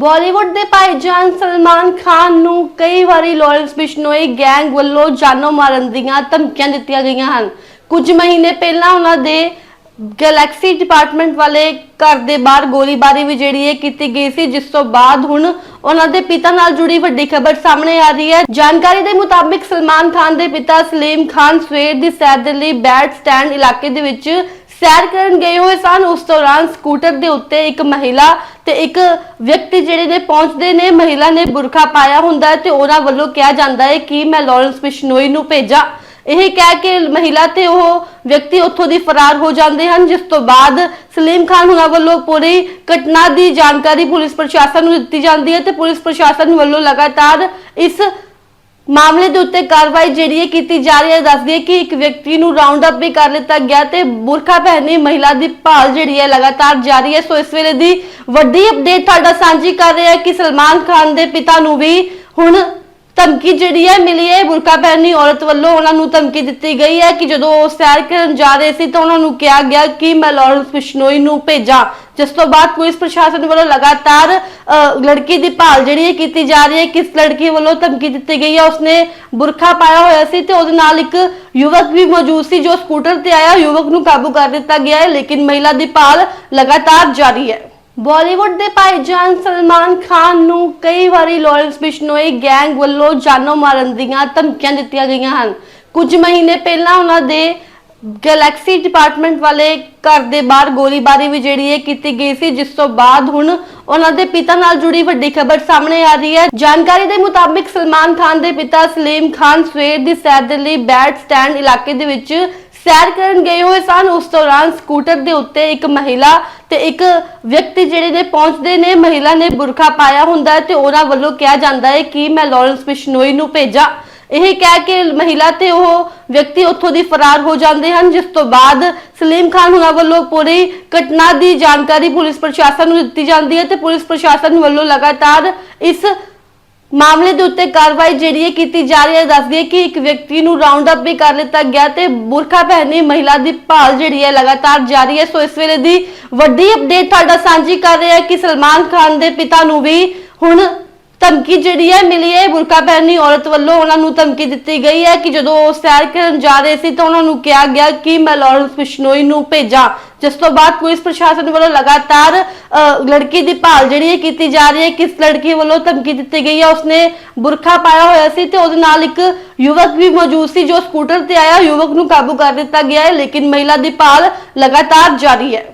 ਬਾਲੀਵੁੱਡ ਦੇ ਭਾਈਜਾਨ ਸਲਮਾਨ ਖਾਨ ਨੂੰ ਕਈ ਵਾਰੀ ਲਾਰੈਂਸ ਬਿਸ਼ਨੋਈ ਗੈਂਗ ਵੱਲੋਂ ਜਾਨੋਂ ਮਾਰਨ ਦੀਆਂ ਧਮਕੀਆਂ ਦਿੱਤੀਆਂ ਗਈਆਂ ਹਨ। ਕੁਝ ਮਹੀਨੇ ਪਹਿਲਾਂ ਉਹਨਾਂ ਦੇ ਗੈਲੈਕਸੀ ਡਿਪਾਰਟਮੈਂਟ ਵਾਲੇ ਘਰ ਦੇ ਬਾਹਰ ਗੋਲੀਬਾਰੀ ਵੀ ਜਿਹੜੀ ਹੈ ਕੀਤੀ ਗਈ ਸੀ, ਜਿਸ ਤੋਂ ਬਾਅਦ ਹੁਣ ਉਹਨਾਂ ਦੇ ਪਿਤਾ ਨਾਲ ਜੁੜੀ ਵੱਡੀ ਖਬਰ ਸਾਹਮਣੇ ਆ ਰਹੀ ਹੈ। ਜਾਣਕਾਰੀ ਦੇ ਮੁਤਾਬਿਕ ਸਲਮਾਨ ਖਾਨ ਦੇ ਪਿਤਾ ਸਲੀਮ ਖਾਨ ਸਵੇਰ ਦੀ ਸੈਰ ਦੇ ਲਈ ਬੈਟ ਸਟੈਂਡ ਇਲਾਕੇ ਦੇ ਵਿੱਚ ਸੈਰ ਕਰਨ ਗਏ ਹੋਏ ਸਨ। ਉਸ ਦੌਰਾਨ ਸਕੂਟਰ ਦੇ ਉੱਤੇ ਇੱਕ ਮਹਿਲਾ ਤੇ ਇੱਕ ਵਿਅਕਤੀ ਜਿਹੜੇ ਨੇ ਪਹੁੰਚਦੇ ਨੇ। ਮਹਿਲਾ ਨੇ ਬੁਰਖਾ ਪਾਇਆ ਹੁੰਦਾ ਹੈ ਤੇ ਉਹਨਾਂ ਵੱਲੋਂ ਕਿਹਾ ਜਾਂਦਾ ਹੈ ਕਿ ਮੈਂ ਲਾਰੈਂਸ ਬਿਸ਼ਨੋਈ ਨੂੰ ਭੇਜਾਂ। ਇਹ ਕਹਿ ਕੇ ਮਹਿਲਾ ਤੇ ਉਹ ਵਿਅਕਤੀ ਉੱਥੋਂ ਦੀ ਫਰਾਰ ਹੋ ਜਾਂਦੇ ਹਨ, ਜਿਸ ਤੋਂ ਬਾਅਦ ਸਲੀਮ ਖਾਨ ਹੁਣਾਂ ਵੱਲੋਂ ਪੂਰੀ ਘਟਨਾ ਦੀ ਜਾਣਕਾਰੀ ਪੁਲਿਸ ਪ੍ਰਸ਼ਾਸਨ ਨੂੰ ਦਿੱਤੀ ਜਾਂਦੀ ਹੈ ਤੇ ਪੁਲਿਸ ਪ੍ਰਸ਼ਾਸਨ ਵੱਲੋਂ ਲਗਾਤਾਰ ਇਸ ਮਾਮਲੇ ਦੇ ਉੱਤੇ ਕਾਰਵਾਈ ਜਿਹੜੀ ਹੈ ਕੀਤੀ ਜਾ ਰਹੀ ਹੈ ਦੱਸਦੀ ਹੈ ਕਿ ਇੱਕ ਵਿਅਕਤੀ ਨੂੰ ਰਾਉਂਡ ਅਪ ਵੀ ਕਰ ਲਿੱਤਾ ਗਿਆ ਤੇ ਬੁਰਖਾ ਪਹਿਨੀ ਮਹਿਲਾ ਦੀ ਭਾਲ ਜਿਹੜੀ ਹੈ ਲਗਾਤਾਰ ਜਾਰੀ ਹੈ। ਸੋ ਇਸ ਵੇਲੇ ਦੀ ਵੱਡੀ ਅਪਡੇਟ ਤੁਹਾਡਾ ਸਾਂਝੀ ਕਰ ਰਿਹਾ ਹੈ ਕਿ ਸਲਮਾਨ ਖਾਨ ਦੇ ਪਿਤਾ ਨੂੰ ਵੀ ਹੁਣ ਧਮਕੀ ਜਿਹੜੀ ਹੈ ਮਿਲੀ ਹੈ, ਬੁਰਕਾ ਪਹਿਨੀ ਔਰਤ ਵੱਲੋਂ ਉਹਨਾਂ ਨੂੰ ਧਮਕੀ ਦਿੱਤੀ ਗਈ ਹੈ ਕਿ ਜਦੋਂ ਉਹ ਸੈਰ ਕਰਨ ਜਾ ਰਹੇ ਸੀ ਤਾਂ ਉਹਨਾਂ ਨੂੰ ਕਿਹਾ ਗਿਆ ਕਿ ਮੈਂ ਲਾਰੈਂਸ ਬਿਸ਼ਨੋਈ ਨੂੰ ਭੇਜਾਂ। ਜਿਸ ਤੋਂ ਬਾਅਦ ਪੁਲਿਸ ਪ੍ਰਸ਼ਾਸਨ ਵੱਲੋਂ ਲਗਾਤਾਰ ਲੜਕੀ ਦੀ ਭਾਲ ਜਿਹੜੀ ਹੈ ਕੀਤੀ ਜਾ ਰਹੀ ਹੈ, ਕਿਸ ਲੜਕੀ ਵੱਲੋਂ ਧਮਕੀ ਦਿੱਤੀ ਗਈ ਹੈ, ਉਸਨੇ ਬੁਰਖਾ ਪਾਇਆ ਹੋਇਆ ਸੀ ਤੇ ਉਹਦੇ ਨਾਲ ਇੱਕ ਯੁਵਕ ਵੀ ਮੌਜੂਦ ਸੀ ਜੋ ਸਕੂਟਰ ਤੇ ਆਇਆ, ਯੁਵਕ ਨੂੰ ਕਾਬੂ ਕਰ ਦਿੱਤਾ ਗਿਆ ਹੈ, ਲੇਕਿਨ ਮਹਿਲਾ ਦੀ ਭਾਲ ਲਗਾਤਾਰ ਜਾਰੀ ਹੈ। ਬਾਲੀਵੁੱਡ ਦੇ ਭਾਈਜਾਨ ਸਲਮਾਨ ਖਾਨ ਨੂੰ ਕਈ ਵਾਰੀ ਲਾਰੈਂਸ ਬਿਸ਼ਨੋਈ ਗੈਂਗ ਵੱਲੋਂ ਜਾਨੋਂ ਮਾਰਨ ਦੀਆਂ ਧਮਕੀਆਂ ਦਿੱਤੀਆਂ ਗਈਆਂ ਹਨ। ਕੁਝ ਮਹੀਨੇ ਪਹਿਲਾਂ ਉਹਨਾਂ ਦੇ ਗੈਲੈਕਸੀ ਡਿਪਾਰਟਮੈਂਟ ਵਾਲੇ ਘਰ ਦੇ ਬਾਹਰ ਗੋਲੀਬਾਰੀ ਵੀ ਜਿਹੜੀ ਹੈ ਕੀਤੀ ਗਈ ਸੀ, ਜਿਸ ਤੋਂ ਬਾਅਦ ਹੁਣ ਉਹਨਾਂ ਦੇ ਪਿਤਾ ਨਾਲ ਜੁੜੀ ਵੱਡੀ ਖਬਰ ਸਾਹਮਣੇ ਆ ਰਹੀ ਹੈ। ਜਾਣਕਾਰੀ ਦੇ ਮੁਤਾਬਿਕ ਸਲਮਾਨ ਖਾਨ ਦੇ ਪਿਤਾ ਸਲੀਮ ਖਾਨ ਸਵੇਰ ਦੀ ਸੈਰ ਦੇ ਲਈ ਬੈਟ ਸਟੈਂਡ ਇਲਾਕੇ ਦੇ ਵਿੱਚ ਸੈਰ ਕਰਨ ਗਏ ਹੋਏ ਸਨ। ਉਸ ਦੌਰਾਨ ਸਕੂਟਰ ਦੇ ਉੱਤੇ ਇੱਕ ਮਹਿਲਾ ਤੇ ਇੱਕ ਵਿਅਕਤੀ ਜਿਹੜੇ ਨੇ ਪਹੁੰਚਦੇ ਨੇ। ਮਹਿਲਾ ਨੇ ਬੁਰਖਾ ਪਾਇਆ ਹੁੰਦਾ ਹੈ ਤੇ ਉਹਨਾਂ ਵੱਲੋਂ ਕਿਹਾ ਜਾਂਦਾ ਹੈ ਕਿ ਮੈਂ ਲਾਰੈਂਸ ਬਿਸ਼ਨੋਈ ਨੂੰ ਭੇਜਾਂ। ਇਹ ਕਹਿ ਕੇ ਮਹਿਲਾ ਤੇ ਉਹ ਵਿਅਕਤੀ ਉੱਥੋਂ ਦੀ ਫਰਾਰ ਹੋ ਜਾਂਦੇ ਹਨ, ਜਿਸ ਤੋਂ ਬਾਅਦ ਸਲੀਮ ਖਾਨ ਹੁਣਾਂ ਵੱਲੋਂ ਪੂਰੀ ਘਟਨਾ ਦੀ ਜਾਣਕਾਰੀ ਪੁਲਿਸ ਪ੍ਰਸ਼ਾਸਨ ਨੂੰ ਦਿੱਤੀ ਜਾਂਦੀ ਹੈ ਤੇ ਪੁਲਿਸ ਪ੍ਰਸ਼ਾਸਨ ਵੱਲੋਂ ਲਗਾਤਾਰ ਇਸ ਮਾਮਲੇ ਦੇ ਉੱਤੇ ਕਾਰਵਾਈ ਜਿਹੜੀ ਹੈ ਕੀਤੀ ਜਾ ਰਹੀ ਹੈ ਦੱਸਦੀ ਹੈ ਕਿ ਇੱਕ ਵਿਅਕਤੀ ਨੂੰ ਰਾਉਂਡ ਅਪ ਵੀ ਕਰ ਲਿੱਤਾ ਗਿਆ ਤੇ ਬੁਰਖਾ ਪਹਿਨੇ ਮਹਿਲਾ ਦੀ ਭਾਲ ਜਿਹੜੀ ਹੈ ਲਗਾਤਾਰ ਜਾਰੀ ਹੈ। ਸੋ ਇਸ ਵੇਲੇ ਦੀ ਵੱਡੀ ਅਪਡੇਟ ਤੁਹਾਡਾ ਸਾਂਝੀ ਕਰ ਰਿਹਾ ਹੈ ਕਿ ਸਲਮਾਨ ਖਾਨ ਦੇ ਪਿਤਾ ਨੂੰ ਵੀ ਹੁਣ ਧਮਕੀ ਜਿਹੜੀ ਹੈ ਮਿਲੀ ਹੈ ਬੁਰਕਾ ਪਹਿਨੀ ਔਰਤ ਵੱਲੋਂ। ਉਹਨਾਂ ਨੂੰ ਧਮਕੀ ਦਿੱਤੀ ਗਈ ਹੈ ਕਿ ਜਦੋਂ ਉਹ ਸੈਰ ਕਰਨ ਜਾ ਰਹੇ ਸੀ ਤਾਂ ਉਹਨਾਂ ਨੂੰ ਕਿਹਾ ਗਿਆ ਕਿ ਮੈਂ ਲਾਰੈਂਸ ਬਿਸ਼ਨੋਈ ਨੂੰ ਭੇਜਾਂ। ਜਿਸ ਤੋਂ ਬਾਅਦ ਪੁਲਿਸ ਪ੍ਰਸ਼ਾਸਨ ਵੱਲੋਂ ਲਗਾਤਾਰ ਅ, ਲੜਕੀ ਦੀ ਭਾਲ ਜਿਹੜੀ ਹੈ ਕੀਤੀ ਜਾ ਰਹੀ ਹੈ ਕਿਸ ਲੜਕੀ ਵੱਲੋਂ ਧਮਕੀ ਦਿੱਤੀ ਗਈ ਹੈ। ਉਸਨੇ ਬੁਰਖਾ ਪਾਇਆ ਹੋਇਆ ਸੀ ਤੇ ਉਹਦੇ ਨਾਲ ਇੱਕ ਯੁਵਕ ਵੀ ਮੌਜੂਦ ਸੀ ਜੋ ਸਕੂਟਰ ਤੇ ਆਇਆ। ਯੁਵਕ ਨੂੰ ਕਾਬੂ ਕਰ ਦਿੱਤਾ ਗਿਆ ਹੈ ਲੇਕਿਨ ਮਹਿਲਾ ਦੀ ਭਾਲ ਲਗਾਤਾਰ ਜਾਰੀ ਹੈ।